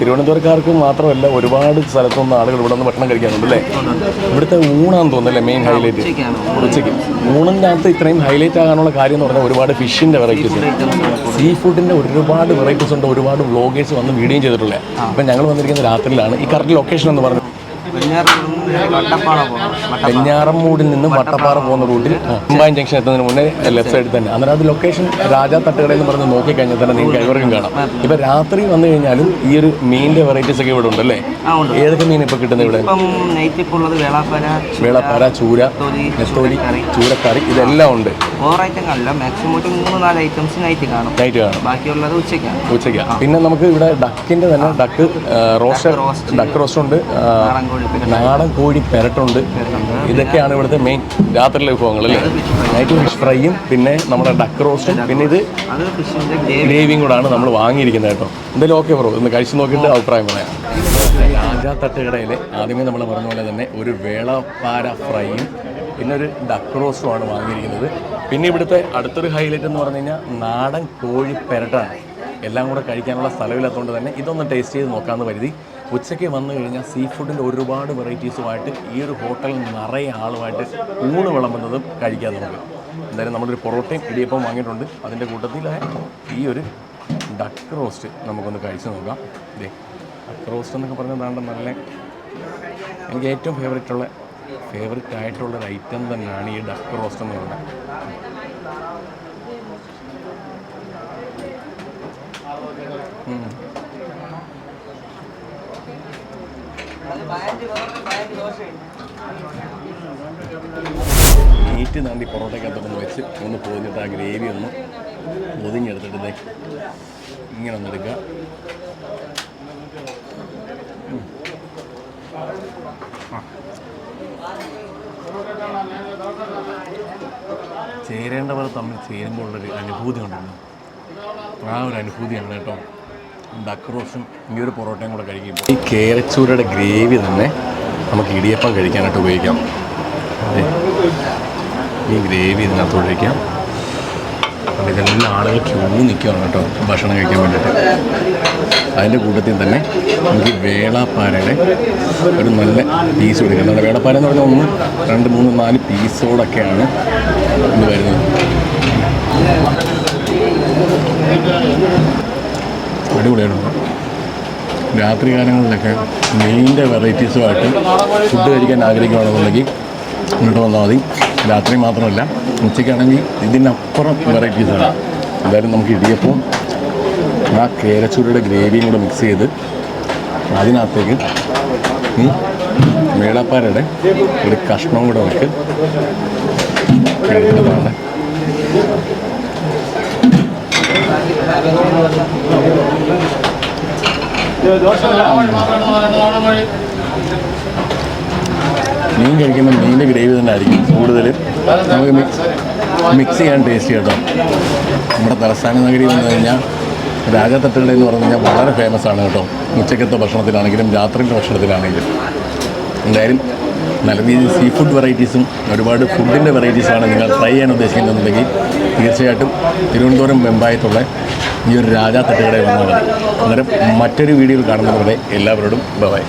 തിരുവനന്തപുരക്കാർക്ക് മാത്രമല്ല ഒരുപാട് സ്ഥലത്തുനിന്ന് ആളുകൾ ഇവിടെ നിന്ന് ഭക്ഷണം കഴിക്കാനുണ്ട് അല്ലേ? ഇവിടുത്തെ ഊണാന്ന് തോന്നുന്നല്ലേ മെയിൻ ഹൈലൈറ്റ് ഉച്ചയ്ക്ക്. ഊണിന്റെ അകത്ത് ഇത്രയും ഹൈലൈറ്റ് ആകാനുള്ള കാര്യം എന്ന് പറഞ്ഞാൽ ഒരുപാട് ഫിഷിന്റെ വെറൈറ്റീസ് സീ ഫുഡിന്റെ ഒരുപാട് വെറൈറ്റീസ് ഉണ്ട് ഒരുപാട് വ്ളോഗേഴ്സ് വന്ന് വീഡിയോ ചെയ്തിട്ടുള്ളത്. അപ്പം ഞങ്ങൾ വന്നിരിക്കുന്ന രാത്രിയിലാണ്. ഈ കറക്റ്റ് ലൊക്കേഷൻ എന്ന് പറഞ്ഞു വെഞ്ഞാറമ്മൂടിൽ നിന്ന് വട്ടപ്പാറ പോകുന്ന റൂട്ടിൽ അമ്പായം ജംഗ്ഷൻ എത്തുന്നതിന് മുന്നേ ലെഫ്റ്റ് സൈഡിൽ തന്നെ. അന്നേരം അത് ലൊക്കേഷൻ രാജാ തട്ടുകട എന്ന് പറഞ്ഞ് നോക്കിക്കഴിഞ്ഞാൽ തന്നെ നിങ്ങൾക്ക് കഴിവർക്കും കാണാം. ഇപ്പൊ രാത്രി വന്നു കഴിഞ്ഞാലും ഈ ഒരു മീനിന്റെ വെറൈറ്റീസ് ഒക്കെ ഇവിടെ ഉണ്ടല്ലേ? ഏതൊക്കെ മീൻ ഇപ്പൊ കിട്ടുന്നത് ഇവിടെ? വേളാപ്പാര ചൂര നെത്തോലി ചൂരക്കറി. ഇതെല്ലാം ഉണ്ട്. നൈറ്റ് കാണും. ബാക്കിയുള്ളത് ഉച്ചയ്ക്കാണ്. ഉച്ചയ്ക്ക്. പിന്നെ നമുക്ക് ഇവിടെ ഡക്കിന്റെ തന്നെ ഡക്ക് റോസ്റ്റ് ഡക്ക് റോസ്റ്റ് ഉണ്ട്. നാടൻ കോഴി പെരട്ടുണ്ട്. ഇതൊക്കെയാണ് ഇവിടുത്തെ മെയിൻ രാത്രിയിലെ വിഭവങ്ങൾ അല്ലേ? നൈറ്റ് ഫിഷ് ഫ്രൈയും പിന്നെ നമ്മുടെ ഡക്ക് റോസ്റ്റും പിന്നെ ഇത് ഗ്രേവിയും കൂടാണ് നമ്മൾ വാങ്ങിയിരിക്കുന്നത് കേട്ടോ. എന്തായാലും ഓക്കെ ബ്രോ ഇന്ന് കഴിച്ച് നോക്കിയിട്ട് അഭിപ്രായം പറയാം. രാജാ തട്ടുകടയിൽ ആദ്യമേ നമ്മൾ പറഞ്ഞ പോലെ തന്നെ ഒരു വേളപ്പാര ഫ്രൈയും പിന്നെ ഒരു ഡക്ക് റോസ്റ്റുമാണ് വാങ്ങിയിരിക്കുന്നത്. പിന്നെ ഇവിടുത്തെ അടുത്തൊരു ഹൈലൈറ്റ് എന്ന് പറഞ്ഞു കഴിഞ്ഞാൽ നാടൻ കോഴി പെരട്ടാണ്. എല്ലാം കൂടെ കഴിക്കാനുള്ള സ്ഥലമില്ലാത്തതുകൊണ്ട് തന്നെ ഇതൊന്ന് ടേസ്റ്റ് ചെയ്ത് നോക്കാമെന്ന് കരുതി. ഉച്ചയ്ക്ക് വന്നു കഴിഞ്ഞാൽ സീ ഫുഡിന്റെ ഒരുപാട് വെറൈറ്റീസുമായിട്ട് ഈ ഒരു ഹോട്ടലിൽ നിറയെ ആളുമായിട്ട് ഊണ് വിളമ്പുന്നതും കഴിക്കാൻ നമുക്ക് എന്തായാലും നമ്മളൊരു പൊറോട്ടയും ഇടിയപ്പം വാങ്ങിയിട്ടുണ്ട്. അതിന്റെ കൂട്ടത്തിൽ ഈ ഒരു ഡക്ക് റോസ്റ്റ് നമുക്കൊന്ന് കഴിച്ച് നോക്കാം. ഇതേ ഡക്ക് റോസ്റ്റ് എന്നൊക്കെ പറഞ്ഞാൽ വേണ്ട നല്ല എനിക്ക് ഏറ്റവും ഫേവറേറ്റ് ഉള്ള ഫേവററ്റ് ആയിട്ടുള്ള ഒരു ഐറ്റം തന്നെയാണ് ഈ ഡക്ക് റോസ്റ്റ് എന്ന് പറയുന്നത് ഉം. മീറ്റ് നാണ്ടി പൊറോട്ടയ്ക്കകത്തൊന്ന് വെച്ച് ഒന്ന് പൊതിഞ്ഞിട്ട് ആ ഗ്രേവി ഒന്ന് പൊതിഞ്ഞെടുത്തിട്ട് ഇങ്ങനെ ഒന്ന് എടുക്കുക. ചേരേണ്ടവർ തമ്മിൽ ചേരുമ്പോഴുള്ളൊരു അനുഭൂതി ഉണ്ടല്ലോ. ആ ഒരു അനുഭൂതിയാണ് കേട്ടോ. ഡക്ക് റോസും ഈ ഒരു പൊറോട്ടയും കൂടെ കഴിക്കുമ്പോൾ ഈ കേരച്ചൂരയുടെ ഗ്രേവി തന്നെ നമുക്ക് ഇടിയപ്പം കഴിക്കാനായിട്ട് ഉപയോഗിക്കാം. ഈ ഗ്രേവി ഇതിനകത്ത് ഒഴിക്കാം. ആളുകൾ ക്യൂ നിൽക്കുകയാണ് കേട്ടോ ഭക്ഷണം കഴിക്കാൻ വേണ്ടിയിട്ട്. അതിന്റെ കൂട്ടത്തിൽ തന്നെ നമുക്ക് വേളാപ്പാരയുടെ ഒരു നല്ല പീസ് കൊടുക്കുക നമ്മുടെ വേളപ്പാര എന്ന് പറഞ്ഞാൽ ഒന്ന് രണ്ട് മൂന്ന് നാല് പീസോടൊക്കെയാണ് ഇത് വരുന്നത്. അടിപൊളിയായിട്ടുണ്ട് രാത്രി കാലങ്ങളിലൊക്കെ മീനിന്റെ വെറൈറ്റീസുമായിട്ട് ഫുഡ് കഴിക്കാൻ ആഗ്രഹിക്കുകയാണെന്നുണ്ടെങ്കിൽ ഇങ്ങോട്ട് വന്നാൽ മതി. രാത്രി മാത്രമല്ല ഉച്ചയ്ക്കാണെങ്കിൽ ഇതിനപ്പുറം വെറൈറ്റീസാണ് എന്തായാലും നമുക്ക് ഇടിയപ്പം ആ കേരച്ചൂരയുടെ ഗ്രേവിയും കൂടെ മിക്സ് ചെയ്ത് അതിനകത്തേക്ക് മേളപ്പാരയുടെ ഒരു കഷ്ണം കൂടെ നമുക്ക് മീൻ കഴിക്കുമ്പോൾ മീനിന്റെ ഗ്രേവി തന്നെ ആയിരിക്കും കൂടുതൽ നമുക്ക് മിക്സ് ചെയ്യാൻ ടേസ്റ്റ് കേട്ടോ. നമ്മുടെ തലസ്ഥാന നഗരി വന്നു കഴിഞ്ഞാൽ രാജതട്ടുകൾ എന്ന് പറഞ്ഞു കഴിഞ്ഞാൽ വളരെ ഫേമസ് ആണ് കേട്ടോ. ഉച്ചക്കത്തെ ഭക്ഷണത്തിലാണെങ്കിലും രാത്രിയിലെ ഭക്ഷണത്തിലാണെങ്കിലും. എന്തായാലും നല്ല രീതിയിൽ സീ ഫുഡ് വെറൈറ്റീസും ഒരുപാട് ഫുഡിന്റെ വെറൈറ്റീസാണ് നിങ്ങൾ ട്രൈ ചെയ്യാൻ ഉദ്ദേശിക്കുന്നുണ്ടെങ്കിൽ തീർച്ചയായിട്ടും തിരുവനന്തപുരം വെമ്പായത്തുള്ള ഈ ഒരു രാജാ തട്ടുകടയിൽ വന്നാൽ അന്നേരം മറ്റൊരു വീഡിയോയിൽ കാണുന്നതുപോലെ എല്ലാവരോടും ബൈ.